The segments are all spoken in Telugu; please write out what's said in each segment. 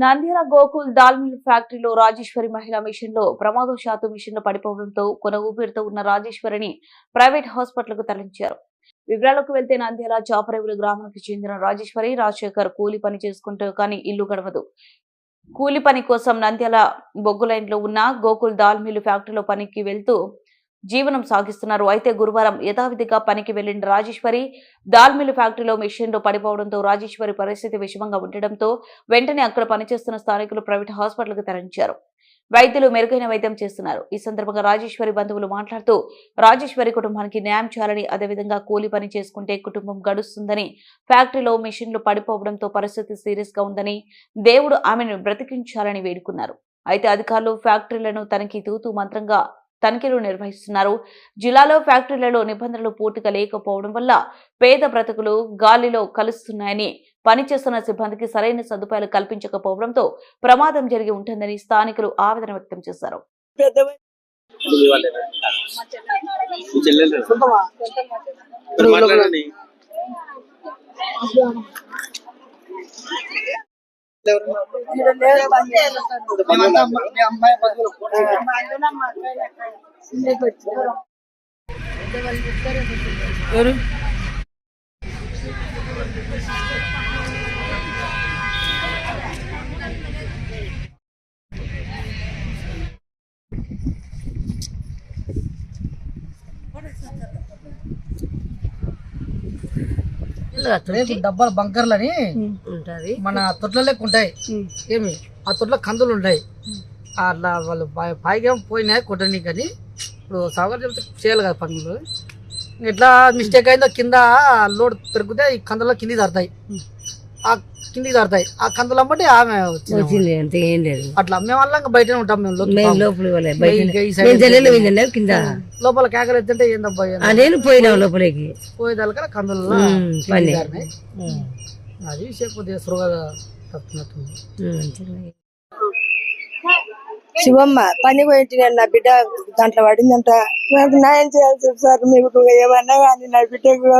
నంద్యాల గోకుల్ దాల్ మిల్ ఫ్యాక్టరీలో రాజేశ్వరి మహిళా మిషన్లో ప్రమాదవశాత్తు మిషన్లో పడిపోవడంతో కొన ఊపిరితో ఉన్న రాజేశ్వరిని ప్రైవేట్ హాస్పిటల్కు తరలించారు. వివరాలకు వెళ్తే నంద్యాల చాపరేవులు గ్రామానికి చెందిన రాజేశ్వరి రాజశేఖర్ కూలి పని చేసుకుంటూ కానీ ఇల్లు గడవదు. కూలి పని కోసం నంద్యాల బొగ్గు లైన్లో ఉన్న గోకుల్ దాల్ మిల్ ఫ్యాక్టరీలో పనికి వెళ్తూ జీవనం సాగిస్తున్నారు. అయితే గురువారం యథావిధిగా పనికి వెళ్ళిన రాజేశ్వరి దాల్మిల్ ఫ్యాక్టరీలో మెషిన్ పడిపోవడంతో రాజేశ్వరి పరిస్థితి విషమంగా ఉండడంతో వెంటనే అక్కడ పనిచేస్తున్న స్థానికులు ప్రైవేట్ హాస్పిటల్కు తరలించారు. వైద్యులు మెరుగైన వైద్యం చేస్తున్నారు. ఈ సందర్భంగా రాజేశ్వరి బంధువులు మాట్లాడుతూ రాజేశ్వరి కుటుంబానికి న్యాయం చేయాలని అదేవిధంగా కూలి పని చేసుకుంటే కుటుంబం గడుస్తుందని ఫ్యాక్టరీలో మిషన్లు పడిపోవడంతో పరిస్థితి సీరియస్గా ఉందని దేవుడు ఆమెను బ్రతికించాలని వేడుకున్నారు. అయితే అధికారులు ఫ్యాక్టరీలను తనకి తూతూ మంత్రంగా తనిఖీలు నిర్వహిస్తున్నారు. జిల్లాలో ఫ్యాక్టరీలలో నిబంధనలు పూర్తిగా లేకపోవడం వల్ల పేద బ్రతుకులు గాలిలో కలుస్తున్నాయని పనిచేస్తున్న సిబ్బందికి సరైన సదుపాయాలు కల్పించకపోవడంతో ప్రమాదం జరిగి ఉంటుందని స్థానికులు ఆవేదన వ్యక్తం చేశారు. పెద్దవై మీ వాళ్ళేనా? మీ డబ్బాలు బంకర్లని ఉంటది. మన తొట్ల లెక్క ఉంటాయి. ఏమి? ఆ తొట్ల కందులు ఉంటాయి. అట్లా వాళ్ళు పైగా పోయినాయి కొట్టని కానీ ఇప్పుడు సౌకర్యం చెప్తే చేయాలి కదా పనులు. ఇట్లా మిస్టేక్ అయిందో కింద లోడ్ పెరిగితే ఈ కందులో కిందికి దారుతాయి ఆ కిందికి దారుతాయి. ఆ కందులు అమ్మటి ఆమె వచ్చింది. అంతే ఏం లేదు. అట్లా మేము ఇంకా బయటనే ఉంటాం మేము లోతుకు మేము పోము. లోపలికి పోలే బయట ఇంకా ఈ సైడ్ మేము తెలియదు విందండి కింద లోపల కేకలు ఎత్తుంటే ఏందబ్బా నేను పోయినా లోపలికి. పోయేదాకా కందులు. అది విషయం కొద్దిగా సురుగా తప్పుతున్నట్టుంది. శివమ్మ పని పోయింటి నేను నా బిడ్డ దాంట్లో పడిందంట. నాకు న్యాయం చేయాల్సి సార్ మీకు ఏమన్నా కానీ నా బిడ్డకు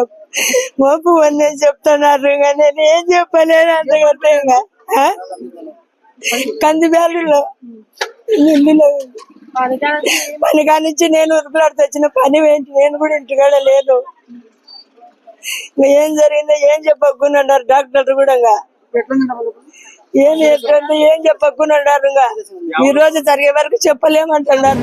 మోపు ఉందని చెప్తున్నారు కానీ నేను ఏం చెప్పలేను అంత గట్టిగా ఆ? కంది బ్యాలులో ఇందులో. పని కానించి నేను ఉరుకులాడు తెచ్చిన పని ఏంటి? నేను కూడా ఇంటికాడ లేదు. ఏం జరిగిందో ఏం చెప్పకున్నారు డాక్టర్ కూడా ఇంకా. ఏం ఎట్లంటే ఏం చెప్పకున్నారు ఈ రోజు జరిగే వరకు చెప్పలేమంటున్నారు.